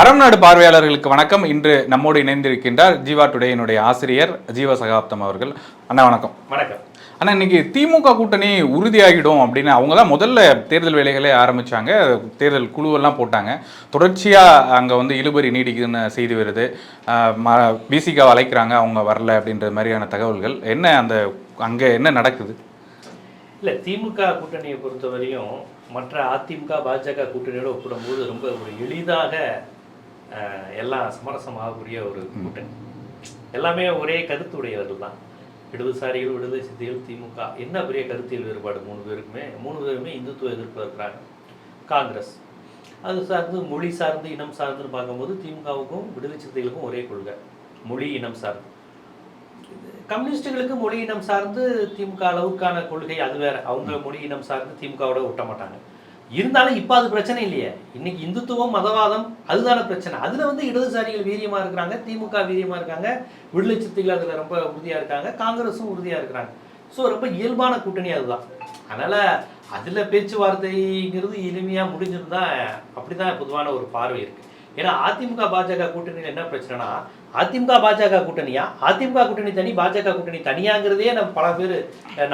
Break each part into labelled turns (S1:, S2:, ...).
S1: அறம் நாடு பார்வையாளர்களுக்கு வணக்கம். இன்று நம்மோடு இணைந்திருக்கின்றார் ஜீவா டுடேயினுடைய ஆசிரியர் ஜீவ சகாப்தம் அவர்கள். அண்ணா வணக்கம்.
S2: வணக்கம்.
S1: அண்ணா இன்னைக்கு திமுக கூட்டணி உறுதியாகிடும் அப்படின்னு அவங்க தான் முதல்ல தேர்தல் வேலைகளே ஆரம்பிச்சாங்க. தேர்தல் குழுவெல்லாம் போட்டாங்க. தொடர்ச்சியாக அங்கே வந்து இழுபறி நீடிக்குதுன்னு செய்தி வருது. பிசிகாவை அழைக்கிறாங்க. அவங்க வரல அப்படின்ற மாதிரியான தகவல்கள். என்ன அந்த அங்கே என்ன நடக்குது?
S2: இல்லை திமுக கூட்டணியை பொறுத்தவரையும் மற்ற அதிமுக பாஜக கூட்டணியோட ஒப்பிடும்போது ரொம்ப ஒரு எளிதாக எல்லாம் சமரசமாகக்கூடிய ஒரு கூட்டணி எல்லாமே ஒரே கருத்துடையவர்கள் தான் இடதுசாரிகள் விடுதலை சித்திகள் திமுக என்ன பெரிய கருத்தியல் வேறுபாடு? மூணு பேருக்குமே மூணு பேருமே இந்துத்துவ எதிர்ப்பு இருக்கிறாங்க. காங்கிரஸ். அது சார்ந்து மொழி சார்ந்து இனம் சார்ந்துன்னு பார்க்கும்போது திமுகவுக்கும் விடுதலை சிறுத்தைகளுக்கும் ஒரே கொள்கை. மொழி இனம் சார்ந்து. கம்யூனிஸ்டுகளுக்கு மொழி இனம் சார்ந்து திமுக அளவுக்கான கொள்கை அது வேற. அவங்க மொழி இனம் சார்ந்து திமுகவோட ஒட்ட மாட்டாங்க. இருந்தாலும் இப்போ அது பிரச்சனை இல்லையே. இன்னைக்கு இந்துத்துவம் மதவாதம் அதுதான பிரச்சனை. அதில் வந்து இடதுசாரிகள் வீரியமாக இருக்கிறாங்க திமுக வீரியமாக இருக்காங்க விடுதலை சித்திகள் அதில் ரொம்ப உறுதியாக இருக்காங்க காங்கிரஸும் உறுதியாக இருக்கிறாங்க. ஸோ ரொம்ப இயல்பான கூட்டணி அதுதான். அதனால் அதில் பேச்சுவார்த்தைங்கிறது எளிமையாக முடிஞ்சிருந்தா அப்படிதான் பொதுவான ஒரு பார்வை இருக்குது ஏன்னா அதிமுக பாஜக கூட்டணியில் என்ன பிரச்சனைனா அதிமுக பாஜக கூட்டணியா? அதிமுக கூட்டணி தனி பாஜக கூட்டணி தனியாங்கிறதே நம்ம பல பேர்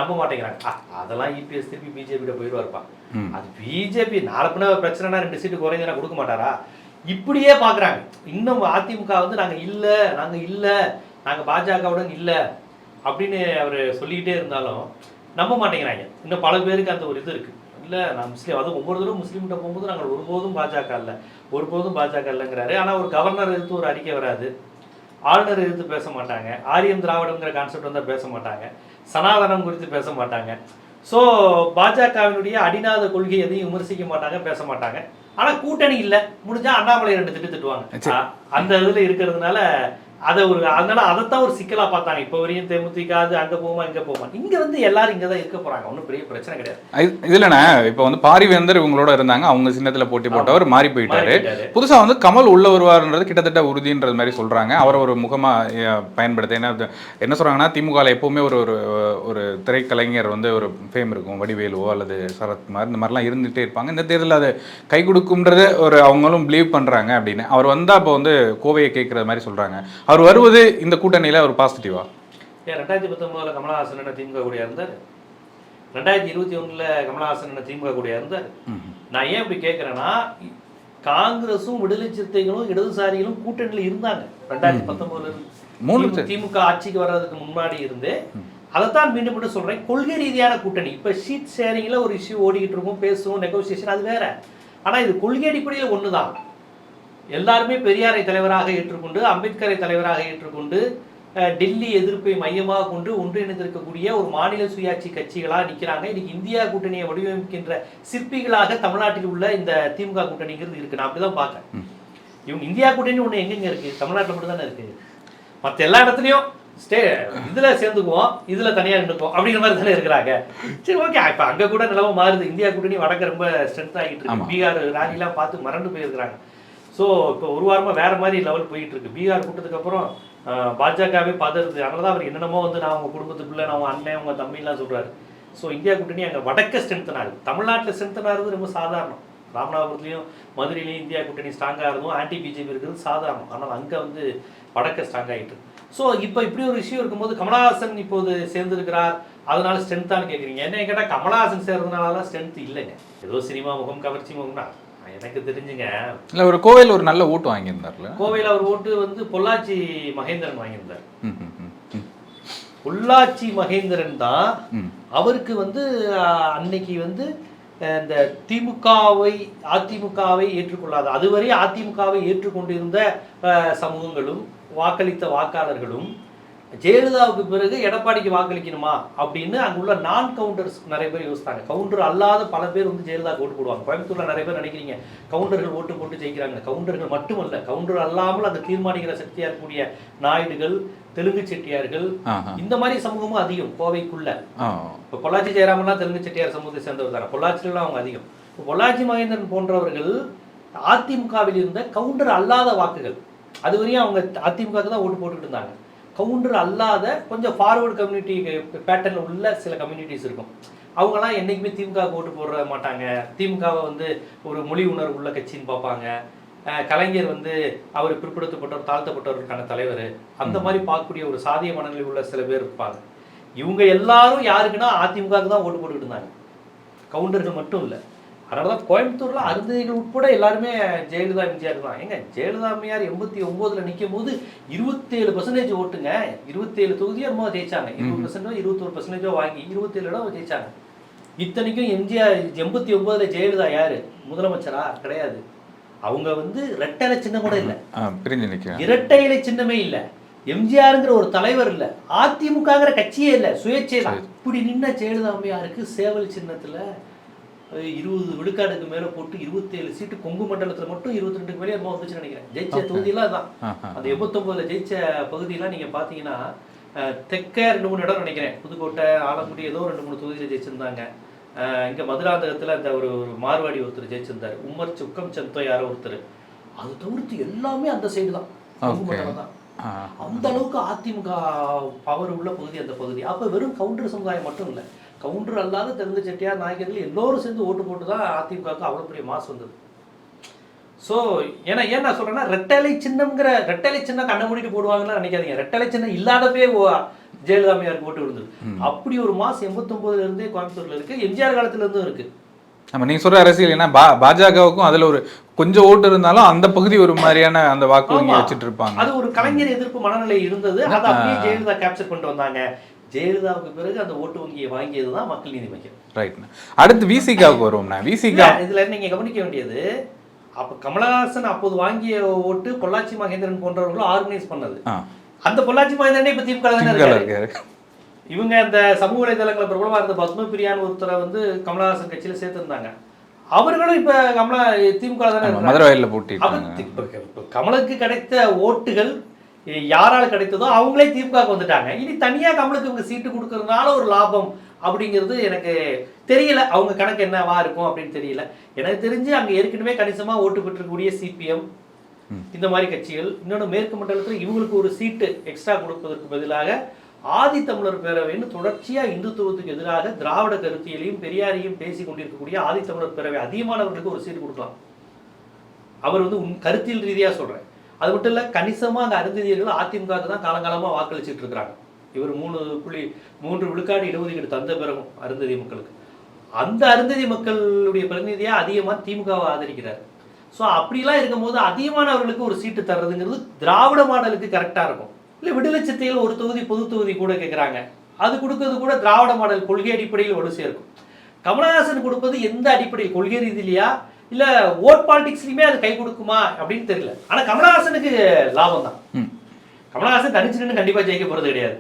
S2: நம்ப மாட்டேங்கிறாங்க. அதெல்லாம் இபிஎஸ் திருப்பி பிஜேபியிட போயிடுவார்ப்பா. அது பிஜேபி நாளை பின்ன பிரச்சனைனா ரெண்டு சீட்டு குறைஞ்சா கொடுக்க மாட்டாரா? இப்படியே பார்க்குறாங்க இன்னும் அதிமுக வந்து நாங்கள் இல்லை நாங்கள் இல்லை நாங்கள் பாஜகவுடன் இல்லை அப்படின்னு அவர் சொல்லிக்கிட்டே இருந்தாலும் நம்ப மாட்டேங்கிறாங்க. இன்னும் பல பேருக்கு அந்த ஒரு இது இருக்குது இல்லை நான் முஸ்லீம். அதுவும் ஒவ்வொரு தடவை முஸ்லீம்கிட்ட போகும்போது நாங்கள் ஒருபோதும் பாஜக இல்லை ஒருபோதும் பாஜக இல்லைங்கிறாரு ஆனால் ஒரு கவர்னர் எதிர்த்து ஒரு அறிக்கை வராது. ஆளுநர் எதிர்த்து பேச மாட்டாங்க. ஆரியம் திராவிடங்கிற கான்செப்ட் வந்தால் பேச மாட்டாங்க. சனாதனம் குறித்து பேச மாட்டாங்க. ஸோ பாஜகவினுடைய அடிநாத கொள்கை எதையும் விமர்சிக்க மாட்டாங்க பேச மாட்டாங்க. ஆனால் கூட்டணி இல்லை. முடிஞ்சா அண்ணாமலை ரெண்டு திட்டு திட்டுவாங்க. அந்த இதில் இருக்கிறதுனால அதை ஒரு அதனால அதைத்தான் ஒரு சிக்கலா பார்த்தாங்க. இப்போ வரையும் தேமுதிக அது அங்கே போமா இங்கே போமா இங்கே வந்து எல்லாரும் இங்கே தான் இருக்க போறாங்க. ஒன்றும் பெரிய பிரச்சனை கிடையாது.
S1: இது- இதுலண்ணே இப்போ வந்து பாரிவேந்தர் இவங்களோட இருந்தாங்க. அவங்க சின்னத்துல போட்டி போட்டவர் மாறி போயிட்டாரு. புதுசா வந்து கமல் உள்ள வருவார்ன்றது கிட்டத்தட்ட உறுதின்றது மாதிரி சொல்றாங்க. அவரை ஒரு முகமா பயன்படுத்த ஏன்னா என்ன சொல்றாங்கன்னா திமுகவில் எப்பவுமே ஒரு ஒரு ஒரு திரைக்கலைஞர் வந்து ஒரு ஃபேம் இருக்கும். வடிவேலுவோ அல்லது சரத்குமார் இந்த மாதிரிலாம் இருந்துகிட்டே இருப்பாங்க. இந்த தேர்தலில் அது கை கொடுக்கும்ன்றத ஒரு அவங்களும் பிலீவ் பண்றாங்க அப்படின்னு. அவர் வந்தா இப்போ வந்து கோவையை கேட்குற மாதிரி சொல்றாங்க. அவர் வருவது இந்த கூட்டணியில ஒரு பாசிட்டிவா
S2: ஏன் ரெண்டாயிரத்தி பத்தொன்பதுல கமலஹாசன் என்ன திமுக கூடிய இருந்தார்? ரெண்டாயிரத்தி இருபத்தி ஒண்ணுல கமலஹாசன் என்ன திமுக கூடிய இருந்தார். நான் ஏன் இப்படி கேட்குறேன்னா காங்கிரஸும் விடுதலை சிறுத்தைகளும் இடதுசாரிகளும் கூட்டணியில் இருந்தாங்க. ரெண்டாயிரத்தி பத்தொன்பதுல
S1: மூணு
S2: திமு- திமுக ஆட்சிக்கு வர்றதுக்கு முன்னாடி இருந்து அதைத்தான் மீண்டும் மீண்டும் சொல்றேன். கொள்கை ரீதியான கூட்டணி. இப்ப ஷீட் ஷேரிங்ல ஒரு இஷ்யூ ஓடிக்கிட்டு இருக்கும் பேசுவோம் நெகோசியேஷன் அது வேற. ஆனா இது கொள்கை அடிப்படையில் ஒண்ணுதான். எல்லாருமே பெரியாரை தலைவராக ஏற்றுக்கொண்டு அம்பேத்கரை தலைவராக ஏற்றுக்கொண்டு டெல்லி எதிர்ப்பை மையமாக கொண்டு ஒன்றிணைந்திருக்கக்கூடிய ஒரு மாநில சுயாட்சி கட்சிகளாக நிற்கிறாங்க இன்னைக்கு இந்தியா கூட்டணியை வடிவமைக்கின்ற சிற்பிகளாக தமிழ்நாட்டில் உள்ள இந்த திமுக கூட்டணிங்கிறது இருக்கு. நான் அப்படிதான் பார்க்கறேன். இவங்க இந்தியா கூட்டணி ஒன்று எங்கெங்க இருக்கு? தமிழ்நாட்டில் மட்டும் தானே இருக்கு? மற்ற எல்லா இடத்துலையும் ஸ்டே இதுல சேர்ந்துக்குவோம் இதுல தனியா நின்றுக்குவோம் அப்படிங்கிற மாதிரி தானே இருக்கிறாங்க. சரி ஓகே இப்போ அங்க கூட நிலவு மாறுது. இந்தியா கூட்டணி வடக்க ரொம்ப ஸ்ட்ரென்த் ஆகிட்டு. இருக்கு. பீகார் ராணிலாம் பார்த்து மறந்து போயிருக்கிறாங்க. ஸோ இப்போ ஒரு வாரமாக வேறு மாதிரி லெவல் போயிட்டு இருக்கு பீகார் கூட்டத்துக்கப்புறம் பாஜகவே பதறுது அதனால தான் அவர் என்னென்னமோ வந்து நான் உங்கள் குடும்பத்துக்குள்ளே நான் உங்கள் அண்ணன் உங்கள் தம்பிலாம் சொல்கிறாரு ஸோ இந்தியா கூட்டணி அங்கே வடக்க ஸ்ட்ரென்த்தனாரு தமிழ்நாட்டில் ஸ்ட்ரென்த்தனாகிறது ரொம்ப சாதாரணம். ராமநாதபுரத்துலேயும் மதுரையிலையும் இந்தியா கூட்டணி ஸ்ட்ராங்காக இருந்தும் ஆன்டி பிஜேபி இருக்கிறது சாதாரணம். ஆனால் அங்கே வந்து வடக்க ஸ்ட்ராங் ஆகிட்டு ஸோ இப்போ இப்படி ஒரு இஷ்யூ இருக்கும்போது கமலஹாசன் இப்போது சேர்ந்திருக்கிறார். அதனால ஸ்ட்ரென்த்தானு கேட்குறீங்க என்ன கேட்டால் கமலஹாசன் சேர்றதுனால ஸ்ட்ரென்த் இல்லைங்க. ஏதோ சினிமா முகம் கவர்ச்சி முகம்னா எனக்கு தெரிஞ்சுங்க.
S1: இல்லை ஒரு கோவையில் ஒரு நல்ல ஓட்டு வாங்கியிருந்தார்ல?
S2: கோவையில் அவர் ஓட்டு வந்து பொள்ளாச்சி மகேந்திரன் வாங்கியிருந்தார். பொள்ளாச்சி மகேந்திரன் தான். அவருக்கு வந்து அன்னைக்கு வந்து இந்த திமுகவை அதிமுகவை ஏற்றுக்கொள்ளாத அதுவரை அதிமுகவை ஏற்றுக்கொண்டிருந்த சமூகங்களும் வாக்களித்த வாக்காளர்களும் ஜெயலலிதாவுக்கு பிறகு எடப்பாடிக்கு வாக்களிக்கணுமா? அப்படின்னு அங்குள்ள நான் கவுண்டர்ஸ் நிறைய பேர் யோசித்தாங்க. கவுண்டர் அல்லாத பல பேர் வந்து ஜெயலலிதா ஓட்டு போடுவாங்க. கோயம்புத்தூர்ல நிறைய பேர் நினைக்கிறீங்க. கவுண்டர்கள் ஓட்டு போட்டு ஜெயிக்கிறாங்க. கவுண்டர்கள் மட்டுமல்ல கவுண்டர் அல்லாமல் அங்கே தீர்மானிக்கிற சக்தியா இருக்கக்கூடிய நாயுடுகள் தெலுங்கு செட்டியார்கள். இந்த மாதிரி சமூகமும் அதிகம் கோவைக்குள்ள. இப்போ பொள்ளாச்சி ஜெயராமன்லாம் தெலுங்கு செட்டியார் சமூகத்தை சேர்ந்தவர் தானே. பொள்ளாச்சிலாம் அவங்க அதிகம். இப்போ பொள்ளாச்சி மகேந்திரன் போன்றவர்கள் அதிமுகவில் இருந்த கவுண்டர் அல்லாத வாக்குகள். அது வரையும் அவங்க அதிமுகவுக்கு தான் ஓட்டு போட்டுட்டு இருந்தாங்க. கவுண்டர் அல்லாத கொஞ்சம் ஃபார்வர்டு கம்யூனிட்டி பேட்டர்னில் உள்ள சில கம்யூனிட்டிஸ் இருக்கும். அவங்கலாம் என்றைக்குமே திமுக ஓட்டு போட மாட்டாங்க. திமுகவை வந்து ஒரு மொழி உணர்வு உள்ள கட்சின்னு பார்ப்பாங்க. கலைஞர் வந்து அவர் பிற்படுத்தப்பட்டவர் தாழ்த்தப்பட்டவருக்கான தலைவர். அந்த மாதிரி பார்க்கக்கூடிய ஒரு சாதிய மனநிலை உள்ள சில பேர் இருப்பாங்க. இவங்க எல்லாரும் யாருக்குன்னா அதிமுகவுக்கு தான் ஓட்டு போட்டுக்கிட்டு இருந்தாங்க. கவுண்டர்கள் மட்டும் இல்லை. அதனால தான் கோயம்புத்தூர்ல அருந்ததிகள் உட்பட எல்லாருமே ஜெயலலிதா எம்ஜிஆர் தான். ஏங்க ஜெயலலிதா அம்மையார் எண்பத்தி ஒன்பதுல நிற்கும் போது இருபத்தேழு பர்சன்டேஜ் ஓட்டுங்க. இருபத்தேழு தொகுதியோ என்னமோ ஜெயிச்சாங்க. இருபது பர்சன்டோ இருபத்தொரு பர்சன்டேஜோ வாங்கி இருபத்தேழு இடம் ஜெயிச்சாங்க. இத்தனைக்கும் எம்ஜிஆர் எண்பத்தி ஒன்பதுல ஜெயலலிதா யாரு? முதலமைச்சரா? கிடையாது. அவங்க வந்து ரெட்டலை சின்னம் கூட இல்லை. இரட்டை இலை சின்னமே இல்ல. எம்ஜிஆருங்கிற ஒரு தலைவர் இல்ல. அதிமுகங்கிற கட்சியே இல்ல. சுயேட்சை தான் இப்படி நின்ன ஜெயலலிதா அம்மையாருக்கு சேவல் சின்னத்துல இருபது விழுக்காடுக்கு மேல போட்டு இருபத்தேழு சீட்டு கொங்கு மண்டலத்துல மட்டும் இருபத்தி ரெண்டுக்கு மேலே என்னமோ வந்துச்சுன்னு நினைக்கிறேன். ஜெயிச்ச தொகுதியெல்லாம் அதான். அந்த எண்பத்தொன்பதுல ஜெயிச்ச பகுதியெல்லாம் நீங்க பாத்தீங்கன்னா தெற்க ரெண்டு மூணு இடம் நினைக்கிறேன். புதுக்கோட்டை ஆலங்குடி ஏதோ ரெண்டு மூணு தொகுதியில ஜெயிச்சிருந்தாங்க. இங்க மதுராந்தகத்துல அந்த ஒரு ஒரு மார்வாடி ஒருத்தர் ஜெயிச்சிருந்தாரு. உம்மர் சுக்கம் சந்தோ யாரோ ஒருத்தர். அது தவிர்த்து எல்லாமே அந்த சைடு தான். கொங்கு. மண்டலம் தான். அந்த அளவுக்கு அதிமுக பவர் உள்ள பகுதி அந்த பகுதி. அப்ப வெறும் கவுண்டர் சமுதாயம் மட்டும் இல்ல. கவுண்டர் அல்லாத தெலுங்கு செட்டியார் நாயக்கர்கள் எல்லோரும் சேர்ந்து ஓட்டு போட்டு தான் அதிமுகவுக்கு அவ்வளவு பெரிய மாசு வந்தது. ஸோ ஏன்னா ஏன் நான் சொல்றேன்னா ரெட்டலை சின்னம்ங்கிற ரெட்டலை சின்னம் கண்ணை மூடிட்டு போடுவாங்கன்னு நினைக்காதீங்க. ரெட்டலை சின்னம் இல்லாதவே ஓ- ஜெயலலிதா அம்மையாருக்கு ஓட்டு விழுந்தது அப்படி ஒரு மாசம் எண்பத்தொன்பதுல இருந்தே கோயம்புத்தூர்ல இருக்கு எம்ஜிஆர் காலத்துல இருந்தும் இருக்கு.
S1: நம்ம நீங்க சொல்ற அரசியல் என்ன பா பாஜகவுக்கும் அதுல ஒரு கொஞ்சம் ஓட்டு இருந்தாலும் அந்த பகுதி ஒரு மாதிரியான அந்த வாக்கு வங்கி. வச்சுட்டு இருப்பாங்க.
S2: அது ஒரு கலைஞர் எதிர்ப்பு மனநிலை இருந்தது. அதை அப்படியே ஜெயலலிதா கேப்சர் பண்ணிட்டு வந்தாங்க. ஜெயலலிதாவுக்கு பிறகு அந்த ஓட்டு வங்கியை வாங்கியது தான் மக்கள் நீதி மையம்
S1: ரைட் அடுத்து விசிகாவுக்கு வருவோம்னா விசிகா
S2: இதுல நீங்க கவனிக்க வேண்டியது அப்ப கமலஹாசன் அப்போது வாங்கிய ஓட்டு பொள்ளாச்சி மகேந்திரன் போன்றவர்களும் ஆர்கனைஸ் பண்ணது. அந்த பொள்ளாச்சி மகேந்திரனே இப்ப திமுக இருக்காரு. இவங்க அந்த சமூக வலைதளங்களை பிரபலமா இருந்த பத்ம பிரியான் ஒருத்தரை வந்து கமலஹாசன் கட்சியில சேர்த்திருந்தாங்க. அவர்களும் இப்ப கமலா திமுக தானே
S1: மதுரை வயல்ல
S2: இப்ப கமலுக்கு கிடைத்த ஓட்டுகள் யாரால கிடைத்ததோ அவங்களே திமுக வந்துட்டாங்க. இனி தனியா கமலுக்கு இவங்க சீட்டு கொடுக்கறதுனால ஒரு லாபம் அப்படிங்கிறது எனக்கு தெரியல. அவங்க கணக்கு என்னவா இருக்கும் அப்படின்னு தெரியல. எனக்கு தெரிஞ்சு அங்க ஏற்கனவே கணிசமா ஓட்டு பெற்றிருக்கக்கூடிய சிபிஎம் இந்த மாதிரி கட்சிகள் இன்னொன்று மேற்கு மண்டலத்தில் இவங்களுக்கு ஒரு சீட்டு எக்ஸ்ட்ரா கொடுப்பதற்கு பதிலாக ஆதி தமிழர் பேரவைன்னு தொடர்ச்சியா இந்துத்துவத்துக்கு எதிராக திராவிட கருத்தியலையும் பெரியாரையும் பேசி கொண்டிருக்கக்கூடிய ஆதி தமிழர் பேரவை அதிகமானவர்களுக்கு ஒரு சீட்டு கொடுக்கலாம். அவர் வந்து உன் கருத்தியல் ரீதியா சொல்றேன். அது மட்டும் இல்லை கணிசமாக அந்த அருந்ததியர்கள் அதிமுகவுக்கு தான் காலங்காலமாக வாக்களிச்சிட்டு இருக்கிறாங்க. இவர் மூணு புள்ளி மூன்று விழுக்காடு இடஒதுக்கீடு தந்த பிறகும் அருந்ததி மக்களுக்கு. அந்த அருந்ததி மக்களுடைய பிரதிநிதியாக அதிகமாக திமுகவை ஆதரிக்கிறார். ஸோ அப்படிலாம் இருக்கும்போது அதிகமானவர்களுக்கு ஒரு சீட்டு தர்றதுங்கிறது திராவிட மாடலுக்கு கரெக்டாக இருக்கும். இல்லை விடுதலை சித்தையில் ஒரு தொகுதி பொது தொகுதி கூட கேட்குறாங்க அது கொடுக்கறது கூட திராவிட மாடல் கொள்கை அடிப்படையில் ஒன்று சேர்க்கும் கமலஹாசன் கொடுப்பது எந்த அடிப்படையில்? கொள்கை ரீதியிலையா? இல்ல ஓட் பாலிடிக்ஸ்லயுமே அது கை கொடுக்குமா அப்படின்னு தெரியல. ஆனா கமலஹாசனுக்கு லாபம் தான். கமலஹாசன் தனிச்சு நின்று கண்டிப்பா ஜெயிக்க போறது கிடையாது.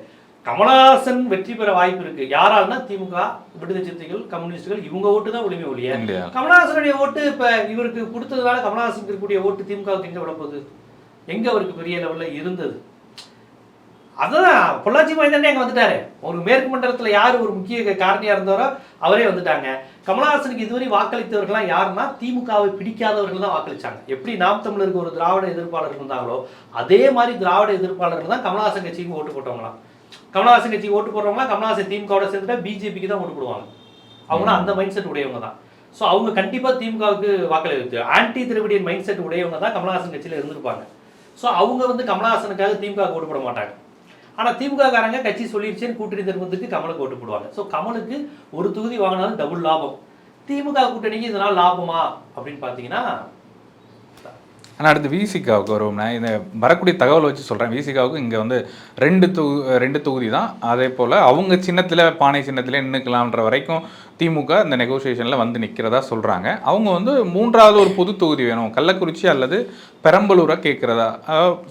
S2: கமலஹாசன் வெற்றி பெற வாய்ப்பு இருக்கு. யாரால்னா திமுக விடுதலை சிறுத்தைகள் கம்யூனிஸ்டுகள் இவங்க ஓட்டு தான் ஒளிமை ஒழிய. கமலஹாசனுடைய ஓட்டு இப்ப இவருக்கு கொடுத்ததுனால கமலஹாசனுக்கு இருக்கக்கூடிய ஓட்டு திமுகவுக்கு எங்க விட போகுது எங்க அவருக்கு பெரிய லெவல்ல இருந்தது? அதுதான் பொள்ளாச்சி மைதானே அங்கே வந்துட்டாரு. ஒரு மேற்கு மண்டலத்தில் யார் ஒரு முக்கிய காரணியாக இருந்தாரோ அவரே வந்துட்டாங்க. கமலஹாசனுக்கு இதுவரை வாக்களித்தவர்கள்லாம் யாருன்னா திமுகவை பிடிக்காதவர்கள் தான் வாக்களிச்சாங்க. எப்படி நாம் தமிழருக்கு ஒரு திராவிட எதிர்ப்பாளர் இருந்தாங்களோ அதே மாதிரி திராவிட எதிர்ப்பாளர்கள் தான் கமலஹாசன் கட்சிக்கு ஓட்டு போட்டவங்களாம். கமலஹாசன் கட்சிக்கு ஓட்டு போடுறவங்களாம் கமலஹாசன் திமுகவோட சேர்ந்துட்டா பிஜேபிக்கு தான் ஓட்டு போடுவாங்க. அவங்களும் அந்த மைண்ட் செட் உடையவங்க தான். ஸோ அவங்க கண்டிப்பாக திமுகவுக்கு வாக்களித்து ஆன்டி திராவிடியன் மைண்ட் செட் உடையவங்க தான் கமலஹாசன் கட்சியில இருந்திருப்பாங்க. ஸோ அவங்க வந்து கமலஹாசனுக்காக திமுக ஓட்டு போட மாட்டாங்க. ஆனால் திமுக காரங்க கட்சி சொல்லிருச்சேன்னு கூட்டணி திரும்பத்துக்கு கமலுக்கு ஓட்டு போடுவாங்க. ஸோ கமலுக்கு ஒரு தொகுதி வாங்கினாலும் டபுள் லாபம். திமுக கூட்டணிக்கு இதனால் லாபமா? அப்படின்னு பார்த்தீங்கன்னா
S1: ஆனால் அடுத்து விசிகாவுக்கு வருவோம்னா இந்த வரக்கூடிய தகவல் வச்சு சொல்கிறேன் விசிகாவுக்கு இங்கே வந்து ரெண்டு தொகு ரெண்டு தொகுதி தான். அதே போல் அவங்க சின்னத்தில் பானை சின்னத்தில் நின்றுக்கலாம்ன்ற வரைக்கும் திமுக இந்த நெகோசியேஷனில் வந்து நிற்கிறதா சொல்கிறாங்க அவங்க வந்து மூன்றாவது ஒரு பொது தொகுதி வேணும். கள்ளக்குறிச்சி அல்லது பெரம்பலூரை கேட்குறதா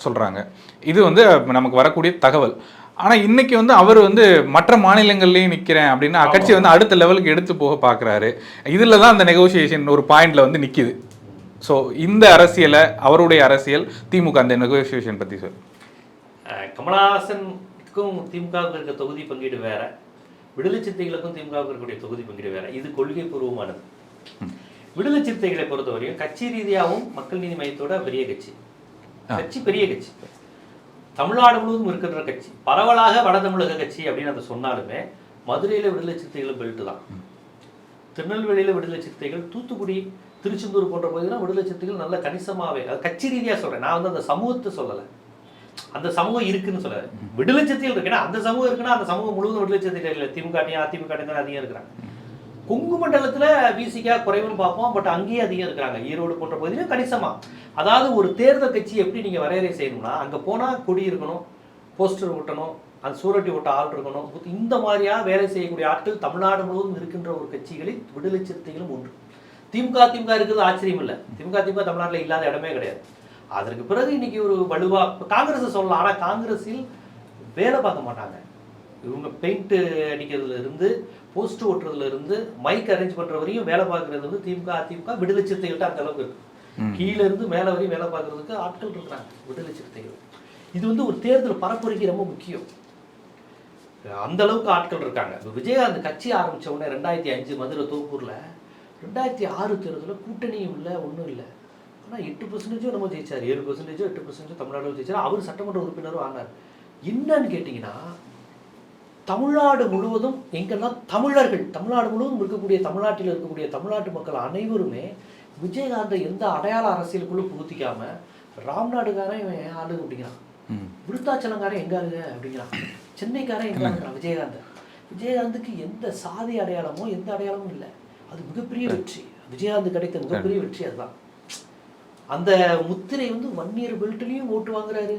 S1: சொல்கிறாங்க இது வந்து நமக்கு வரக்கூடிய தகவல். ஆனால் இன்னைக்கு வந்து அவர் வந்து மற்ற மாநிலங்கள்லேயும் நிற்கிறேன் அப்படின்னு அக்கட்சி வந்து அடுத்த லெவலுக்கு எடுத்து போக பார்க்குறாரு இதில் தான் அந்த நெகோசியேஷன் ஒரு பாயிண்டில் வந்து நிற்கிது ஸோ இந்த அரசியலை அவருடைய அரசியல் திமுக அந்த நெகோசியேஷன் பற்றி சொல்
S2: அஹ், கமலஹாசனுக்கும் திமுகவுக்கு இருக்க தொகுதி பங்கீடு வேற. விடுதலை சிறுத்தைகளுக்கும் திமுகவுக்கு இருக்கக்கூடிய தொகுதி பங்கீடு வேற. இது கொள்கை பூர்வமானது விடுதலை சிறுத்தைகளை பொறுத்தவரையும் கட்சி ரீதியாகவும் மக்கள் நீதி மையத்தோட பெரிய கட்சி. கட்சி பெரிய கட்சி. தமிழ்நாடு முழுவதும் இருக்கின்ற கட்சி. பரவலாக வட தமிழக கட்சி அப்படின்னு அதை சொன்னாலுமே மதுரையில விடுதலை சிறுத்தைகள் பெல்ட் தான் திருநெல்வேலியில விடுதலை சிறுத்தைகள் தூத்துக்குடி திருச்செந்தூர் போன்ற பகுதியெல்லாம் விடுதலை சிறுத்தைகள் நல்ல கணிசமாவே அது கட்சி ரீதியா சொல்றேன். நான் வந்து அந்த சமூகத்தை சொல்லலை. அந்த சமூகம் இருக்குன்னு சொல்லல. விடுதலை சிறுத்தைகள் இருக்குன்னா அந்த சமூகம் இருக்குன்னா அந்த சமூகம் முழுவதும் விடுதலை சிறுத்தைகள் இல்லை. திமுக அதிமுக தான் அதிகம் இருக்கிறாங்க. கொங்கு மண்டலத்துல விசிகா குறைவுன்னு பார்ப்போம். பட் அங்கேயே அதிகம் இருக்கிறாங்க. ஈரோடு போன்ற பகுதியிலும் கணிசமா. அதாவது ஒரு தேர்தல் கட்சி எப்படி நீங்க வரையறை செய்யணும்னா அங்க போனா கொடி இருக்கணும் போஸ்டர் ஒட்டணும் அந்த சூரட்டி ஒட்ட ஆள் இருக்கணும். இந்த மாதிரியா வேலை செய்யக்கூடிய ஆட்கள் தமிழ்நாடு முழுவதும் இருக்கின்ற ஒரு கட்சிகளில் விடுதலை சிறுத்தைகளும் ஒன்று. திமுக திமுக இருக்கிறது ஆச்சரியம் இல்லை. திமுக திமுக தமிழ்நாட்டில் இல்லாத இடமே கிடையாது. அதற்கு பிறகு இன்னைக்கு ஒரு வலுவா இப்ப காங்கிரஸ் சொல்லலாம் ஆனா காங்கிரஸில் வேலை பார்க்க மாட்டாங்க. இவங்க பெயிண்ட் அடிக்கிறதுல இருந்து போஸ்ட் ஓட்டுறதுல இருந்து மைக் அரேஞ்ச் பண்ற வரையும் வேலை பார்க்கறது வந்து திமுக அதிமுக விடுதலை சிறுத்தைகள்ட்ட அந்த அளவுக்கு இருக்கு. கீழ இருந்து மேல வரையும் வேலை பார்க்கறதுக்கு ஆட்கள் இருக்கிறாங்க விடுதலை சிறுத்தைகள் இது வந்து ஒரு தேர்தல் பரப்புரைக்கு ரொம்ப முக்கியம். அந்த அளவுக்கு ஆட்கள் இருக்காங்க. விஜயகாந்த் கட்சி ஆரம்பிச்ச உடனே ரெண்டாயிரத்தி அஞ்சு மதுரை தோப்பூர்ல ரெண்டாயிரத்தி ஆறு தேர்தலில் கூட்டணியும் இல்லை ஒன்றும் இல்லை. ஆனால் எட்டு பர்சன்டேஜோ நம்ம ஜெயிச்சார். ஏழு பர்சன்டேஜோ எட்டு பர்சன்டேஜோ தமிழ்நாடு ஜெயிச்சார். அவர் சட்டமன்ற உறுப்பினரும் ஆனார். என்னன்னு கேட்டிங்கன்னா தமிழ்நாடு முழுவதும் எங்கெல்லாம் தமிழர்கள் தமிழ்நாடு முழுவதும் இருக்கக்கூடிய தமிழ்நாட்டில் இருக்கக்கூடிய தமிழ்நாட்டு மக்கள் அனைவருமே விஜயகாந்தை எந்த அடையாள அரசியலுக்குள்ள புகுத்திக்காம ராம்நாடுகாரன் இவன் ஆளு அப்படிங்கிறான். விருத்தாச்சலங்காரன் எங்க ஆளுங்க அப்படிங்கிறான். சென்னைக்காரன் எங்க ஆளுங்கிறான் விஜயகாந்த். விஜயகாந்துக்கு எந்த சாதி அடையாளமோ எந்த அடையாளமும் இல்லை. அது மிகப்பெரிய வெற்றி. விஜயகாந்த் கிடைத்த மிகப்பெரிய வெற்றி அதுதான். அந்த முத்திரை வந்து வன்னியர் பெல்ட்லயும் ஓட்டு வாங்குறாரு.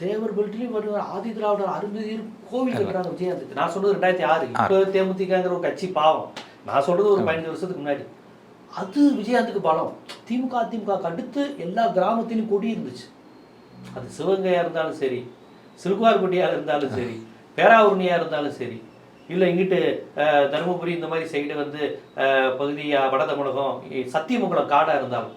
S2: தேவர் பெல்ட்லயும் வருவார் ஆதி திராவிடர் அருந்ததியர் கோவில் கட்டுறாங்க விஜயகாந்துக்கு நான் சொன்னது ரெண்டாயிரத்தி ஆறு. இப்போ தேமுதிகங்கிற ஒரு கட்சி பாவம். நான் சொல்றது ஒரு பதினஞ்சு வருஷத்துக்கு முன்னாடி. அது விஜயகாந்துக்கு பலம். திமுக அதிமுக அடுத்து எல்லா கிராமத்திலும் கொடி இருந்துச்சு அது சிவகங்கையா இருந்தாலும் சரி சிலுக்குவார்பட்டியா இருந்தாலும் சரி பேராவூர்ணியா இருந்தாலும் சரி இல்லை இங்கிட்டு தருமபுரி இந்த மாதிரி சைடு வந்து அஹ், பகுதியா வட தமிழகம் சத்தியமங்கலம் காடா இருந்தாலும்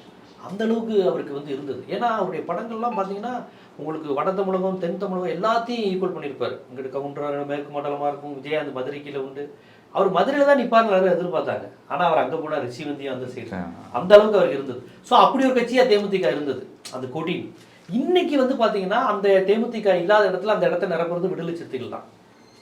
S2: அந்த அளவுக்கு அவருக்கு வந்து இருந்தது. ஏன்னா அவருடைய படங்கள்லாம் பார்த்தீங்கன்னா உங்களுக்கு வட தமிழகம் தென் தமிழகம் எல்லாத்தையும் ஈக்குவல் பண்ணியிருப்பார் இங்கிட்டு கவுண்டர் மேற்கு மண்டலமாக இருக்கும் விஜயகாந்த் மதுரை கீழே உண்டு. அவர் மதுரையில் தான் நிற்பார்னு எதிர்பார்த்தாங்க. ஆனால் அவர் அங்கே போனார் ரிஷிவந்தியும் அந்த சைடு அந்த அளவுக்கு அவருக்கு இருந்தது. ஸோ அப்படி ஒரு கட்சியா தேமுதிக இருந்தது. அந்த கொடி இன்னைக்கு வந்து பாத்தீங்கன்னா அந்த தேமுதிக இல்லாத இடத்துல அந்த இடத்த நிரப்புறது விடுதலை சிறுத்தைகள் தான்.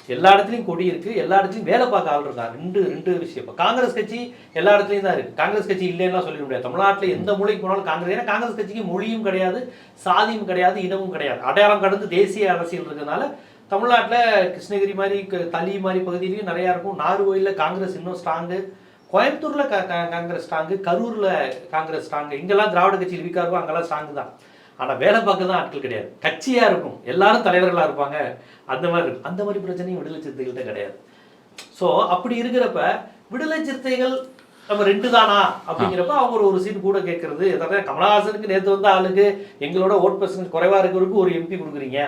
S2: எல்லா இடத்துலையும் கொடி இருக்கு எல்லா இடத்துலையும் வேலை பார்க்க ஆள் இருக்கா? ரெண்டு ரெண்டு விஷயம். இப்போ காங்கிரஸ் கட்சி எல்லா இடத்துலையும் தான் இருக்கு. காங்கிரஸ் கட்சி இல்லைன்னா சொல்லிட முடியாது. தமிழ்நாட்டில் எந்த மூலைக்கு போனாலும் காங்கிரஸ் ஏன்னா காங்கிரஸ் கட்சிக்கு மொழியும் கிடையாது சாதியும் கிடையாது இனமும் கிடையாது. அடையாளம் கடந்து தேசிய அரசியல் இருக்கிறதுனால தமிழ்நாட்டில் கிருஷ்ணகிரி மாதிரி க- தளி மாதிரி பகுதியிலையும் நிறையா இருக்கும். நாகர்கோயிலில் காங்கிரஸ் இன்னும் ஸ்ட்ராங்கு கோயம்புத்தூரில் காங்கிரஸ் ஸ்ட்ராங்கு கரூரில் காங்கிரஸ் ஸ்ட்ராங்கு இங்கெல்லாம் திராவிட கட்சி வீக்கா இருக்கும் அங்கெல்லாம் ஸ்ட்ராங்கு தான். ஆனா வேலை பார்க்க தான் ஆட்கள் கிடையாது. கட்சியா இருக்கும். எல்லாரும் தலைவர்களா இருப்பாங்க. அந்த மாதிரி இருக்கும். அந்த மாதிரி பிரச்சனையும் விடுதலை சிறுத்தைகள்கிட்ட கிடையாது. ஸோ அப்படி இருக்கிறப்ப விடுதலை சிறுத்தைகள் நம்ம ரெண்டு தானா அப்படிங்கிறப்ப அவங்க ஒரு ஒரு சீட் கூட கேட்கறது அதாவது கமலஹாசனுக்கு நேற்று வந்த ஆளுக்கு எங்களோட ஓட் பர்சன்ட் குறைவா இருக்கிறவருக்கு ஒரு எம்பி கொடுக்குறீங்க.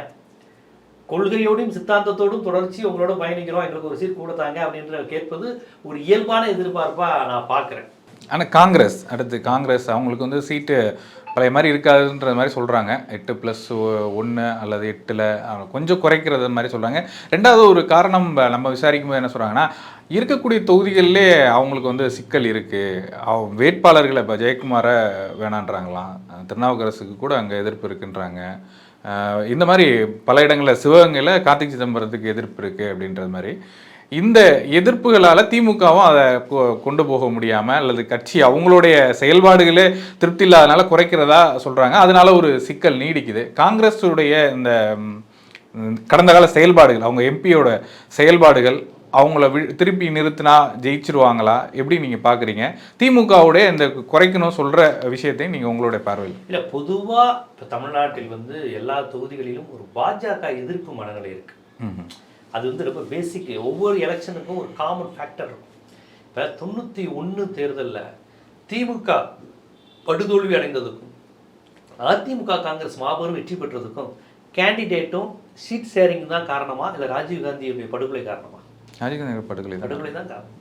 S2: கொள்கையோடும் சித்தாந்தத்தோடும் தொடர்ச்சி உங்களோட பயணிக்கிறோம். எங்களுக்கு ஒரு சீட் கூட தாங்க அப்படின்ற கேட்பது ஒரு இயல்பான எதிர்பார்ப்பா நான் பார்க்குறேன்.
S1: ஆனா காங்கிரஸ் அடுத்து காங்கிரஸ் அவங்களுக்கு வந்து சீட்டு பழைய மாதிரி இருக்காதுன்ற மாதிரி சொல்கிறாங்க எட்டு ப்ளஸ் ஒன்று அல்லது எட்டில் கொஞ்சம் குறைக்கிறது மாதிரி சொல்கிறாங்க ரெண்டாவது ஒரு காரணம் நம்ம விசாரிக்கும் போது என்ன சொல்கிறாங்கன்னா இருக்கக்கூடிய தொகுதிகளிலே அவங்களுக்கு வந்து சிக்கல் இருக்குது அவ- வேட்பாளர்களை இப்போ ஜெயக்குமாரை வேணான்றாங்களாம். திருநாவுக்கரசுக்கு கூட அங்கே எதிர்ப்பு இருக்குன்றாங்க. இந்த மாதிரி பல இடங்களில் சிவகங்கையில் கார்த்திக் சிதம்பரத்துக்கு எதிர்ப்பு இருக்குது அப்படின்றது மாதிரி. இந்த எதிர்ப்புகளால் திமுகவும் அதை கொண்டு போக முடியாமல் அல்லது கட்சி அவங்களுடைய செயல்பாடுகளே திருப்தி இல்லாதனால குறைக்கிறதா சொல்கிறாங்க அதனால ஒரு சிக்கல் நீடிக்குது. காங்கிரஸுடைய இந்த கடந்த கால செயல்பாடுகள் அவங்க எம்பியோட செயல்பாடுகள் அவங்கள வி- திருப்பி நிறுத்தினா ஜெயிச்சிருவாங்களா? எப்படி நீங்கள் பார்க்குறீங்க திமுகவுடைய இந்த குறைக்கணும் சொல்கிற விஷயத்தையும் நீங்கள் உங்களுடைய பார்வையில்.
S2: இல்ல பொதுவா இப்ப தமிழ்நாட்டில் வந்து எல்லா தொகுதிகளிலும் ஒரு பாஜக எதிர்ப்பு மனநிலை இருக்கு.
S1: ம்
S2: அது வந்து ரொம்ப பேசிக் ஒவ்வொரு எலெக்ஷனுக்கும் ஒரு காமன் ஃபேக்டர் இருக்கும். இப்போ தொண்ணூற்றி ஒன்று தேர்தலில் திமுக படுதோல்வி அடைந்ததுக்கும் அதிமுக காங்கிரஸ் மாபெரும் வெற்றி பெற்றதுக்கும் கேண்டிடேட்டும் சீட் ஷேரிங் தான் காரணமா இல்லை ராஜீவ்காந்தியுடைய படுகொலை காரணமா?
S1: ராஜீவ்காந்தி படுகொலை.
S2: படுகொலை தான் காரணம்.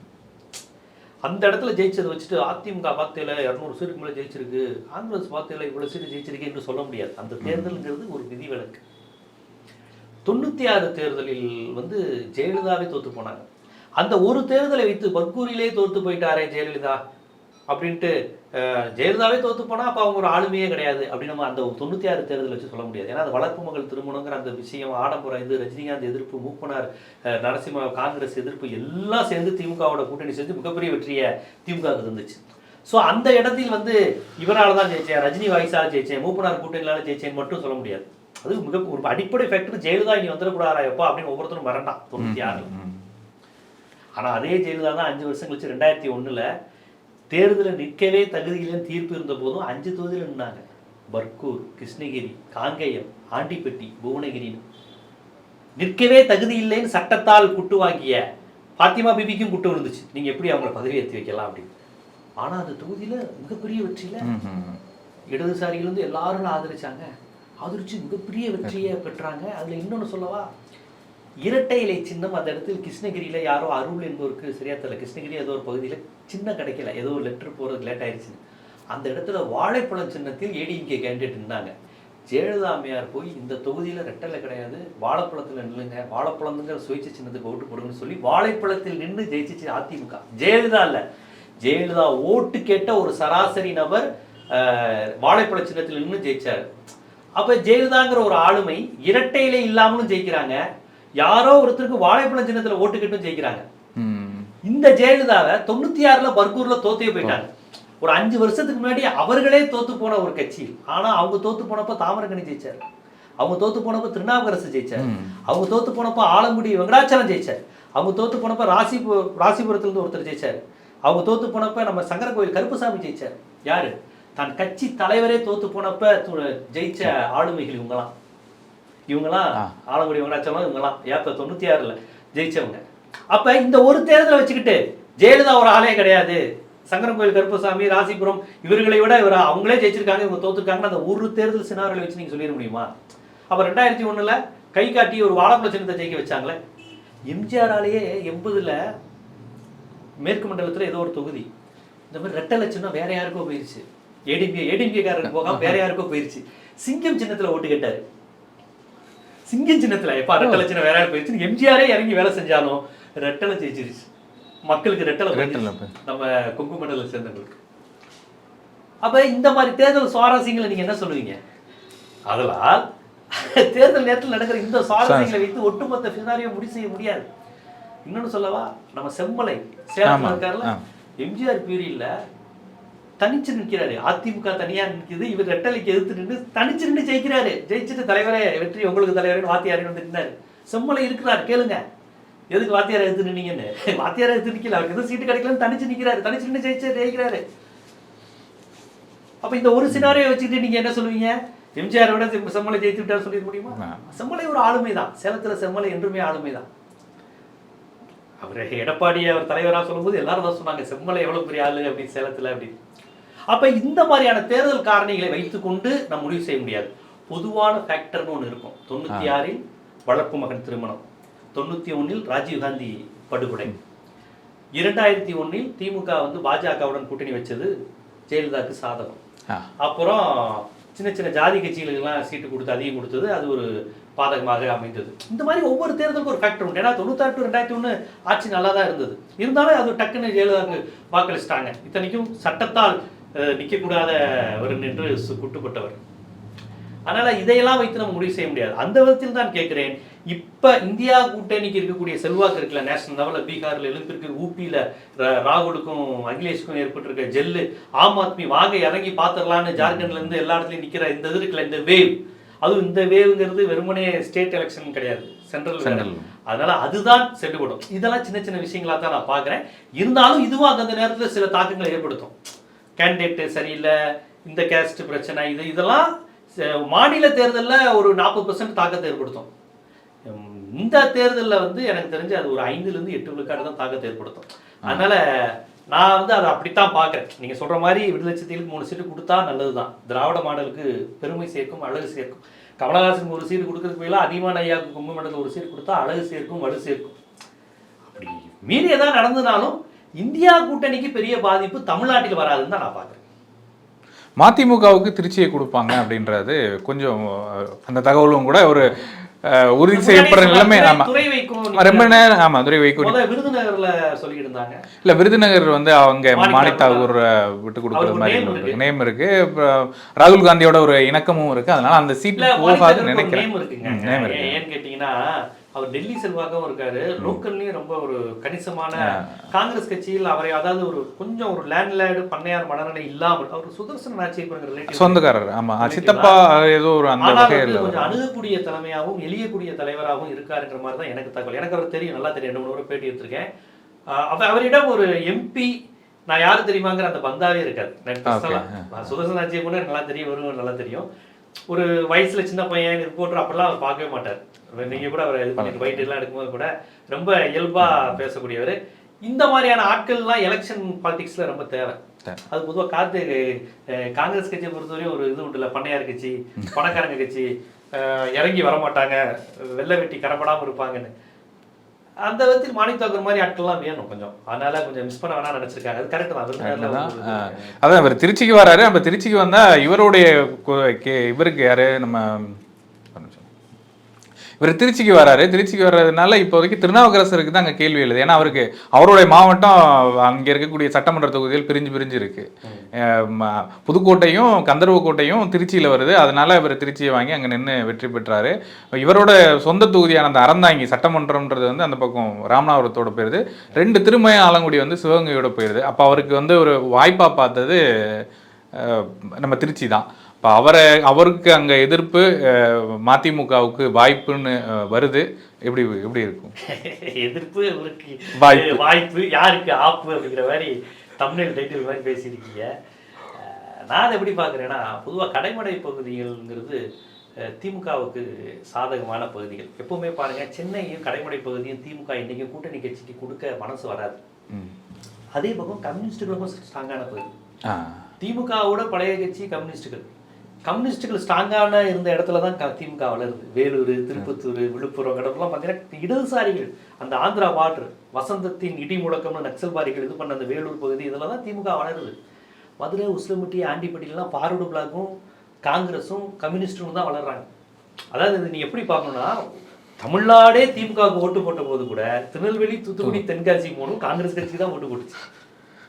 S2: அந்த இடத்துல ஜெயிச்சதை வச்சுட்டு அதிமுக பார்த்தையில இரநூறு சீட்டுக்கு மேலே ஜெயிச்சிருக்கு காங்கிரஸ் பார்த்தையில இவ்வளோ சீட்டு ஜெயிச்சிருக்கு என்று சொல்ல முடியாது. அந்த தேர்தலுங்கிறது ஒரு விதிவிலக்கு. தொண்ணூற்றி ஆறு தேர்தலில் வந்து ஜெயலலிதாவே தோற்று போனாங்க. அந்த ஒரு தேர்தலை வைத்து பர்கூரிலே தோற்று போயிட்டாரே ஜெயலலிதா அப்படின்ட்டு ஜெயலலிதாவே தோத்து போனால் அப்போ அவங்க ஒரு ஆளுமையே கிடையாது அப்படின்னு நம்ம அந்த தொண்ணூற்றி ஆறு தேர்தல் வச்சு சொல்ல முடியாது. ஏன்னா அந்த வளர்ப்பு மகள் திருமணங்கிற அந்த விஷயம் ஆடம்பரம் இது ரஜினிகாந்த் எதிர்ப்பு மூப்பனார் நரசிம்ம காங்கிரஸ் எதிர்ப்பு எல்லாம் சேர்ந்து திமுகவோட கூட்டணி சேர்ந்து மிகப்பெரிய வெற்றியை திமுக இருந்துச்சு ஸோ அந்த இடத்தில் வந்து இவரால் தான் ஜெயிச்சேன் ரஜினி வாய்ஸால் ஜெயிச்சேன் மூப்பனார் கூட்டணியால் ஜெயிச்சேன்னு மட்டும் சொல்ல முடியாது. அது மிக ஒரு அடிப்படை ஃபேக்டர் ஜெயலலிதா இனி வந்துடக்கூடாதா எப்பா அப்படின்னு ஒவ்வொருத்தரும் வரண்டாம் தொண்ணூற்றி ஆறில்.
S1: ம்.
S2: ஆனா அதே ஜெயலலிதா தான் அஞ்சு வருஷம் கழிச்சு ரெண்டாயிரத்தி ஒண்ணுல தேர்தலில் நிற்கவே தகுதி இல்லைன்னு தீர்ப்பு இருந்த போதும் அஞ்சு தொகுதியில் நின்னாங்க. பர்கூர் கிருஷ்ணகிரி காங்கேயம் ஆண்டிப்பட்டி புவனகிரின்னு. நிற்கவே தகுதி இல்லைன்னு சட்டத்தால் குட்டு வாங்கிய பாத்திமா பிபிக்கும் குட்டு விழுந்துச்சு. நீங்க எப்படி அவங்கள பதவி ஏற்றி வைக்கலாம் அப்படின்னு. ஆனா அந்த தொகுதியில மிகப்பெரிய வெற்றியில. இடதுசாரிகள் வந்து எல்லாரும் ஆதரிச்சாங்க. ஆதரிச்சு மிகப்பெரிய வெற்றியை பெற்றாங்க. அதுல இன்னொன்னு சொல்லவா? இரட்டை இலை சின்னம் அந்த இடத்தில் கிருஷ்ணகிரியில யாரோ அருள் என்பவருக்கு சரியா தெரியல. கிருஷ்ணகிரி ஏதோ ஒரு பகுதியில சின்ன கிடைக்கல. ஏதோ ஒரு லெட்டர் போறதுக்கு லேட் ஆயிடுச்சு அந்த இடத்துல வாழைப்பழம் சின்னத்தில் ஏடிஎம்கே கேண்டிடேட் இருந்தாங்க ஜெயலலிதா அம்மையார் போய் இந்த தொகுதியில ரெட்டலை கிடையாது வாழைப்பழத்துல நில்லுங்க வாழைப்பழம்ங்கிற சுயேட்சை சின்னத்துக்கு ஓட்டு போடுங்கன்னு சொல்லி வாழைப்பழத்தில் நின்று ஜெயிச்சிச்சு அதிமுக. ஜெயலலிதா இல்லை. ஜெயலலிதா ஓட்டு கேட்ட ஒரு சராசரி நபர் வாழைப்பழ சின்னத்தில் நின்று ஜெயிச்சார். அப்ப ஜெயலலிதாங்கிற ஒரு ஆளுமை இரட்டையிலே இல்லாமலும் ஜெயிக்கிறாங்க. யாரோ ஒருத்தருக்கு வாழைப்பழ சின்னத்துல ஓட்டு கேட்டும் ஜெயிக்கிறாங்க. இந்த ஜெயலலிதாவை தொண்ணூத்தி ஆறுல பர்கூர்ல தோத்தே போயிட்டாங்க ஒரு அஞ்சு வருஷத்துக்கு முன்னாடி அவர்களே தோத்து போன ஒரு கட்சி. ஆனா அவங்க தோத்து போனப்ப தாமரகணி ஜெயிச்சார். அவங்க தோத்து போனப்ப திருநாவுக்கரசு ஜெயிச்சார். அவங்க தோத்து போனப்ப ஆலங்குடி வெங்கடாச்சலம் ஜெயிச்சார். அவங்க தோத்து போனப்ப ராசிபு ராசிபுரத்துல இருந்து ஒருத்தர் ஜெயிச்சார். அவங்க தோத்து போனப்ப நம்ம சங்கர கோயில் கருப்புசாமி ஜெயிச்சார். யாரு? தன் கட்சி தலைவரே தோத்து போனப்ப ஜெயிச்ச ஆளுமைகள் இவங்கலாம். இவங்கலாம்
S1: ஆ.
S2: ஆலங்குடி வெங்கடாச்சலம் இவங்கலாம். ஏப்ப தொண்ணூத்தி ஆறுல ஜெயிச்சவங்க. அப்ப இந்த ஒரு தேர்தலை வச்சுக்கிட்டு ஜெயலலிதா ஒரு ஆளே கிடையாது. சங்கரன் கோயில் கருப்பசாமி ராசிபுரம் இவர்களை விட இவர் அவங்களே ஜெயிச்சிருக்காங்க இவங்க தோத்துருக்காங்கன்னு அந்த ஒரு தேர்தல் சினாரில் வச்சு நீங்க சொல்லிட முடியுமா? அப்ப ரெண்டாயிரத்தி ஒண்ணுல கை காட்டி ஒரு வாழைப்பழ சின்னத்தை ஜெயிக்க வச்சாங்களே. எம்ஜிஆராலேயே எண்பதுல மேற்கு மண்டலத்துல ஏதோ ஒரு தொகுதி. இந்த மாதிரி ரெட்டை லட்சம் வேற யாருக்கோ போயிருச்சு. ஏடிபி ஏடிபி காரருக்கு போகாம வேற யாருக்கோ போயிருச்சு. சிங்கம் சின்னத்துல ஓட்டு கேட்டாரு. சிங்கம் சின்னத்துல எப்ப ரெட்டை லட்சம் வேற யாரும் போயிருச்சு எம்ஜிஆரே இறங்கி வேலை செஞ்சாலும் ரெட்டலை ஜெயிச்சிருச்சு. மக்களுக்கு ரெட்டலை
S1: ரெட்டலை.
S2: நம்ம கொங்கு மண்டலத்தை சேர்ந்தவங்களுக்கு. அப்ப இந்த மாதிரி தேர்தல் சுவாரஸ்யங்களை நீங்க என்ன சொல்லுவீங்க? அதனால் தேர்தல் நேரத்தில் நடக்கிற இந்த சுவாரஸ்யங்களை வைத்து ஒட்டுமொத்த பினாரியை முடி செய்ய முடியாது. இன்னொன்னு சொல்லவா? நம்ம செம்மலை இருக்காருல்ல
S1: ஆ.
S2: எம்ஜிஆர் பீரியட்ல தனிச்சு நிற்கிறாரு. அதிமுக தனியா நிற்குது இவர் ரெட்டலைக்கு எதிர்த்து நின்று தனிச்சு நின்று ஜெயிக்கிறாரு. ஜெயிச்சுட்டு தலைவரே வெற்றி உங்களுக்கு தலைவரேன்னு வாத்தியாரே வந்து நின்னாரு. செம்மலை இருக்கிறார் கேளுங்க. எதுக்கு வாத்தியாரை எடுத்து நின்னீங்கன்னு? வாத்தியாரை எடுத்து நிக்கல. அவருக்கு எதுவும் சீட்டு கிடைக்கலன்னு தனிச்சு நிக்கிறாரு. தனிச்சு நின்று ஜெயிச்சு ஜெயிக்கிறாரு. அப்ப இந்த ஒரு சினாரியை வச்சுக்கிட்டு நீங்க என்ன சொல்லுவீங்க? எம்ஜிஆர் விட செம்~ செம்மலை ஜெயித்து விட்டார் சொல்லிட முடியுமா. செம்மலை ஒரு ஆளுமை தான் சேலத்துல செம்மலை என்றுமே ஆளுமை தான் அவர் எடப்பாடி அவர் தலைவரா சொல்லும்போது எல்லாரும் தான் சொன்னாங்க செம்மலை எவ்வளவு பெரிய ஆளு அப்படின்னு சேலத்துல அப்படின்னு. அப்ப இந்த மாதிரியான தேர்தல் காரணிகளை வைத்துக்கொண்டு நம்ம முடிவு செய்ய முடியாது. பொதுவான ஃபேக்டர்னு ஒன்று இருக்கும். தொண்ணூத்தி ஆறில் வளர்ப்பு மகன் திருமணம். தொண்ணூத்தி ஒண்ணில் ராஜீவ்காந்தி படுகொலை. இரண்டாயிரத்தி ஒண்ணில் திமுக வந்து பாஜகவுடன் கூட்டணி வச்சது ஜெயலலிதாவுக்கு சாதகம். அப்புறம் சின்ன சின்ன ஜாதி கட்சிகளுக்கெல்லாம் சீட்டு கொடுத்து அதிகம் கொடுத்தது. அது ஒரு பாதகமாக அமைந்தது. இந்த மாதிரி ஒவ்வொரு தேர்தலுக்கும் ஒரு ஃபேக்டர் உண்டு. ஏன்னா தொண்ணூத்தாறு டு ரெண்டாயிரத்தி ஒன்று ஆட்சி நல்லா தான் இருந்தது. இருந்தாலும் அது டக்குன்னு ஜெயலலிதாவுக்கு வாக்களிச்சிட்டாங்க. இத்தனைக்கும் சட்டத்தால் நிற்கக்கூடாதவர் என்று குட்டுப்பட்டவர். அதனால இதையெல்லாம் வைத்து நம்ம முடிவு செய்ய முடியாது. அந்த விதத்தில் தான் கேட்கிறேன். இப்ப இந்தியா கூட்டணிக்கு இருக்கக்கூடிய செல்வாக்கு இருக்குல்ல நேஷனல் லெவலில் பீகார்ல எழுப்பிருக்கு ஊபியில ராகுலுக்கும் அகிலேஷுக்கும் ஏற்பட்டிருக்க ஜெல்லு ஆம் ஆத்மி வாங்க இறங்கி பாத்திரலாம்னு ஜார்க்கண்ட்ல இருந்து எல்லா இடத்துலயும் நிக்கிற இந்த இது இருக்குல்ல இந்த வேவ் அதுவும் இந்த வேவ்ங்கிறது வெறுமனே ஸ்டேட் எலெக்ஷன் கிடையாது. Central
S1: Central.
S2: அதனால அதுதான் செல்லுபடும். இதெல்லாம் சின்ன சின்ன விஷயங்களா தான் நான் பார்க்குறேன். இருந்தாலும் இதுவும் அந்தந்த நேரத்துல சில தாக்கங்களை ஏற்படுத்தும். கேண்டிடேட் சரியில்லை இந்த கேஸ்ட் பிரச்சனை இது இதெல்லாம் மாநில தேர்தலில் ஒரு நாற்பது பர்சன்ட் தாக்கத்தை ஏற்படுத்தும். இந்த தேர்தலில் வந்து எனக்கு தெரிஞ்சு அது ஒரு ஐந்துலேருந்து எட்டு விழுக்காடு தான் தாக்கத்தை ஏற்படுத்தும். அதனால நான் வந்து அதை அப்படித்தான் பார்க்குறேன். நீங்கள் சொல்கிற மாதிரி விடுதலை சிறுத்தைகளுக்கு மூணு சீட்டு கொடுத்தா நல்லது தான் திராவிட மாடலுக்கு பெருமை சேர்க்கும் அழகு சேர்க்கும். கமலஹாசனுக்கு ஒரு சீட்டு கொடுக்கறதுக்கு பதிலாக அதிகமான ஐயாவுக்கு கும்பு மண்டலத்தில் ஒரு சீட்டு கொடுத்தா அழகு சேர்க்கும் வலு சேர்க்கும். அப்படி மீறி எதாவது நடந்ததுனாலும் இந்தியா கூட்டணிக்கு பெரிய பாதிப்பு தமிழ்நாட்டில் வராதுன்னு தான் நான் பார்க்குறேன்.
S1: மதிமுகவுக்கு திருச்சியை கொடுப்பாங்க அப்படின்றது கொஞ்சம் அந்த தகவலும் கூட ஒரு உறுதி செய்யப்படுற நிலைமை ஆமா.
S2: துறை வைக்கும்
S1: ரொம்ப நேரம் ஆமா துரை வைக்கூடி
S2: முதல்ல விருதுநகர்ல சொல்லிட்டு இருந்தாங்க
S1: இல்ல விருதுநகர் வந்து அவங்க
S2: மாணிக்
S1: மாணிக்
S2: தாகூர்
S1: தாகூர் விட்டு கொடுக்குற மாதிரி இருக்கு. நேம் இருக்கு. ராகுல் காந்தியோட ஒரு இணக்கமும் இருக்கு. அதனால அந்த சீட்
S2: இல்ல
S1: போகாதுன்னு
S2: மாணிக்கருக்கு ஒரு
S1: நினைக்கிறேன்.
S2: name இருக்குங்க.
S1: ம், name இருக்கு
S2: ஏன் கேட்டீங்கன்னா கேட்டீங்கன்னா அவர் டெல்லி செல்வாகவும் இருக்காரு. லோக்கல்லையும் ரொம்ப ஒரு கணிசமான காங்கிரஸ் கட்சியில் அவரை அதாவது ஒரு கொஞ்சம் ஒரு லேண்ட்லேடு பண்ணையார் மனநிலை இல்லாமல் அவர் சுதர்சன நாச்சியப்பருங்கிற ரிலேட்டிவ்
S1: சொந்தக்காரர். ஆமா. சித்தப்பா ஏதோ ஒரு அந்த
S2: கொஞ்சம் அணுகக்கூடிய தலைமையாகவும் எளியக்கூடிய தலைவராகவும் இருக்காருங்கிற மாதிரி தான் எனக்கு தகவல். எனக்கு அவர் தெரியும். நல்லா தெரியும். ரெண்டு மூணு முறை பேட்டி எடுத்திருக்கேன். அவரிடம் ஒரு எம்பி நான் யாரு தெரியுமாங்கிற அந்த பந்தாவே இருக்காது. சுதர்சன ஆட்சியை கூட நல்லா தெரியும் வருவன் நல்லா தெரியும். ஒரு வயசுல சின்ன பையன் ரிப்போர்ட்டர் அப்படிலாம் அவர் பார்க்கவே மாட்டார். நீங்க கூட அவர் பைட் எல்லாம் எடுக்கும்போது கூட ரொம்ப இயல்பா பேசக்கூடியவர். இந்த மாதிரியான ஆட்கள்லாம் எலெக்ஷன் பாலிடிக்ஸ்ல ரொம்ப தேவை. அது பொதுவாக காத்து காங்கிரஸ் கட்சியை பொறுத்தவரையும் ஒரு இது உண்டுல பண்ணையார் கட்சி பணக்காரங்க கட்சி இறங்கி வர மாட்டாங்க வெள்ளை வெட்டி கடப்படாம இருப்பாங்கன்னு. அந்த விதத்தில் மாணிக் தாக்கூர் மாதிரி ஆட்கள்லாம் வேணும் கொஞ்சம். அதனால கொஞ்சம் மிஸ் பண்ண வேணாம் நினைச்சிருக்காங்க அது கரெக்ட் தான்.
S1: அதான் இவர் திருச்சிக்கு வராரு. நம்ம திருச்சிக்கு வந்தா இவருடைய இவருக்கு யாரு? நம்ம. இவர் திருச்சிக்கு வராரு. திருச்சிக்கு வர்றதுனால இப்போதைக்கு திருநாவுக்கரசருக்கு தான் அங்கே கேள்வி எழுது. ஏன்னா அவருக்கு அவருடைய மாவட்டம் அங்கே இருக்கக்கூடிய சட்டமன்ற தொகுதிகள் பிரிஞ்சு பிரிஞ்சு இருக்கு. புதுக்கோட்டையும் கந்தர்வக்கோட்டையும் திருச்சியில் வருது. அதனால இவர் திருச்சியை வாங்கி அங்கே நின்று வெற்றி பெற்றாரு. இவரோட சொந்த தொகுதியான அந்த அறந்தாங்கி சட்டமன்றம்ன்றது வந்து அந்த பக்கம் ராமநாதபுரத்தோட போயிருது. ரெண்டு திருமய ஆலங்குடி வந்து சிவகங்கையோட போயிருது. அப்போ அவருக்கு வந்து ஒரு வாய்ப்பாக பார்த்தது நம்ம திருச்சி தான். இப்போ அவரை அவருக்கு அங்கே எதிர்ப்பு மதிமுகவுக்கு வாய்ப்புன்னு வருது. எப்படி எப்படி இருக்கும்?
S2: எதிர்ப்பு இவருக்கு
S1: வாய்ப்பு.
S2: வாய்ப்பு யாருக்கு ஆப்பு அப்படிங்கிற மாதிரி தமிழ் டைட்டில் மாதிரி பேசியிருக்கீங்க. நான் அதை எப்படி பார்க்குறேன்னா பொதுவாக கடைமடை பகுதிகள்ங்கிறது திமுகவுக்கு சாதகமான பகுதிகள். எப்பவுமே பாருங்க சென்னையும் கடைமடை பகுதியும் திமுக இன்னைக்கும் கூட்டணி கட்சிக்கு கொடுக்க மனசு வராது. அதே பக்கம் கம்யூனிஸ்டுகளுக்கும் ஸ்ட்ராங்கான பகுதி. திமுகவோட பழைய கட்சி கம்யூனிஸ்டுகள். கம்யூனிஸ்டுகள் ஸ்ட்ராங்கான இருந்த இடத்துல தான் திமுக வளருது. வேலூர் திருப்பத்தூர் விழுப்புரம் இடத்துலாம் பார்த்தீங்கன்னா இடதுசாரிகள் அந்த ஆந்திரா வாட்டர் வசந்தத்தின் இடி முழக்கம்னு நக்சல்பாரிகள் இது பண்ண அந்த வேலூர் பகுதி இதில் தான் திமுக வளருது. மதுரை உசிலம்பட்டி ஆண்டிப்பட்டிலாம் பார்வர்டு பிளாக்கும் காங்கிரஸும் கம்யூனிஸ்டும் தான் வளர்றாங்க. அதாவது இது நீ எப்படி பார்க்கணும்னா தமிழ்நாடே திமுகவுக்கு ஓட்டு போட்ட போது கூட திருநெல்வேலி தூத்துக்குடி தென்காசி மூணும் காங்கிரஸ் கட்சி தான் ஓட்டு போட்டுச்சு.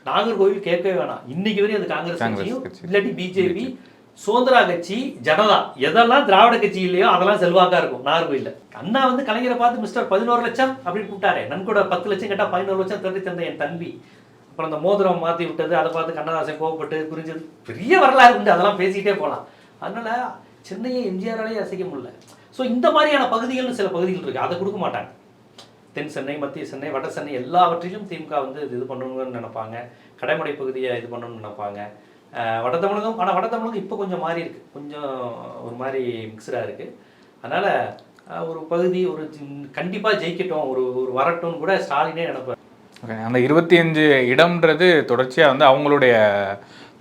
S2: நாகர்கோவில் கேட்கவே வேணாம். இன்னைக்கு வரையும் அது காங்கிரஸ் கட்சியும்
S1: கட்சி.
S2: இல்லாட்டி பிஜேபி சுதந்திரா கட்சி ஜனதா எதெல்லாம் திராவிட கட்சி இல்லையோ அதெல்லாம் செல்வாக்கா இருக்கும். நாகர்கோயில்ல அண்ணா வந்து கலைஞரை பார்த்து மிஸ்டர் பதினோரு லட்சம் அப்படின்னு கூப்பிட்டாரு. நன்கூட பத்து லட்சம் கேட்டா பதினோரு லட்சம் தட்டி தந்த என் தம்பி. அப்புறம் அந்த மோதிரம் மாத்தி விட்டது. அதை பார்த்து கண்ணதாசன் கோவப்பட்டு புரிஞ்சது பெரிய வரலாறு உண்டு. அதெல்லாம் பேசிக்கிட்டே போகலாம் அதனால சென்னையை எம்ஜிஆராலே அசைக்க முடியல. ஸோ இந்த மாதிரியான பகுதிகள்னு சில பகுதிகள் இருக்கு. அதை கொடுக்க மாட்டாங்க. தென் சென்னை மத்திய சென்னை வட சென்னை எல்லாவற்றிலும் திமுக வந்து இது பண்ணணும்னு நினைப்பாங்க. கடைமடை பகுதியை இது பண்ணணும்னு நினைப்பாங்க. வட தமிழகம் ஆனால் வட தமிழகம் இப்போ கொஞ்சம் மாறி இருக்கு. கொஞ்சம் ஒரு மாதிரி மிக்சடாக இருக்கு. அதனால ஒரு பகுதி ஒரு கண்டிப்பாக ஜெயிக்கட்டும். ஒரு ஒரு வரட்டும்னு கூட ஸ்டாலினே நினைப்பார்.
S1: ஓகே அந்த இருபத்தி அஞ்சு இடம்ன்றது தொடர்ச்சியாக வந்து அவங்களுடைய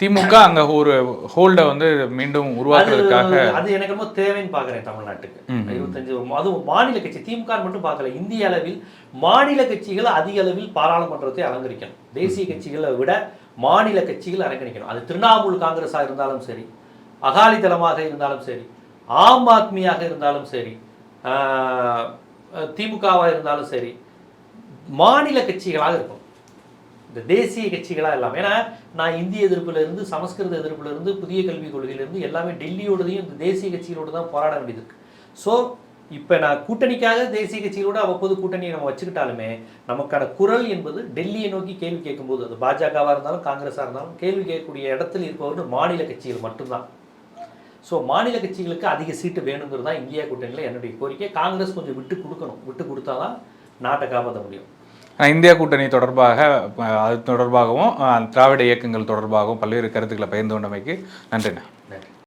S1: திமுக அங்கே ஒரு ஹோல்டை வந்து மீண்டும் உருவாக்குறதுக்காக
S2: அது எனக்கு ரொம்ப தேவைன்னு பார்க்குறேன் தமிழ்நாட்டுக்கு. இருபத்தஞ்சு அதுவும் மாநில கட்சி திமுக மட்டும் பார்க்கல இந்திய அளவில் மாநில கட்சிகள் அதிக அளவில் பாராளுமன்றத்தை அலங்கரிக்கணும். தேசிய கட்சிகளை விட மாநில கட்சிகள் அரங்கணிக்கணும். அது திரிணாமுல் காங்கிரஸாக இருந்தாலும் சரி அகாலிதளமாக இருந்தாலும் சரி ஆம் ஆத்மியாக இருந்தாலும் சரி திமுகவாக இருந்தாலும் சரி மாநில கட்சிகளாக இருக்கும். இந்த தேசிய கட்சிகளாக இல்லாமல் ஏன்னா நான் இந்திய எதிர்ப்புலேருந்து சமஸ்கிருத எதிர்ப்புலேருந்து புதிய கல்விக் கொள்கையிலேருந்து எல்லாமே டெல்லியோடதையும் இந்த தேசிய கட்சிகளோடு தான் போராட வேண்டியது ஸோ இப்போ நான் கூட்டணிக்காக தேசிய கட்சிகளோட அவ்வப்போது கூட்டணியை நம்ம வச்சுக்கிட்டாலுமே நமக்கான குரல் என்பது டெல்லியை நோக்கி கேள்வி கேட்கும்போது அது பாஜகவாக இருந்தாலும் காங்கிரஸாக இருந்தாலும் கேள்வி கேட்கக்கூடிய இடத்துல இருப்பவர்கள் மாநில கட்சிகள் மட்டும்தான். ஸோ மாநில கட்சிகளுக்கு அதிக சீட்டு வேணுங்கிறது தான் இந்தியா கூட்டணியில் என்னுடைய கோரிக்கை. காங்கிரஸ் கொஞ்சம் விட்டு கொடுக்கணும். விட்டு கொடுத்தா தான் நாட்டை காப்பாற்ற முடியும்.
S1: இந்தியா கூட்டணி தொடர்பாக அது தொடர்பாகவும் திராவிட இயக்கங்கள் தொடர்பாகவும் பல்வேறு கருத்துக்களை பகிர்ந்து கொண்டமைக்கு நன்றிண்ணா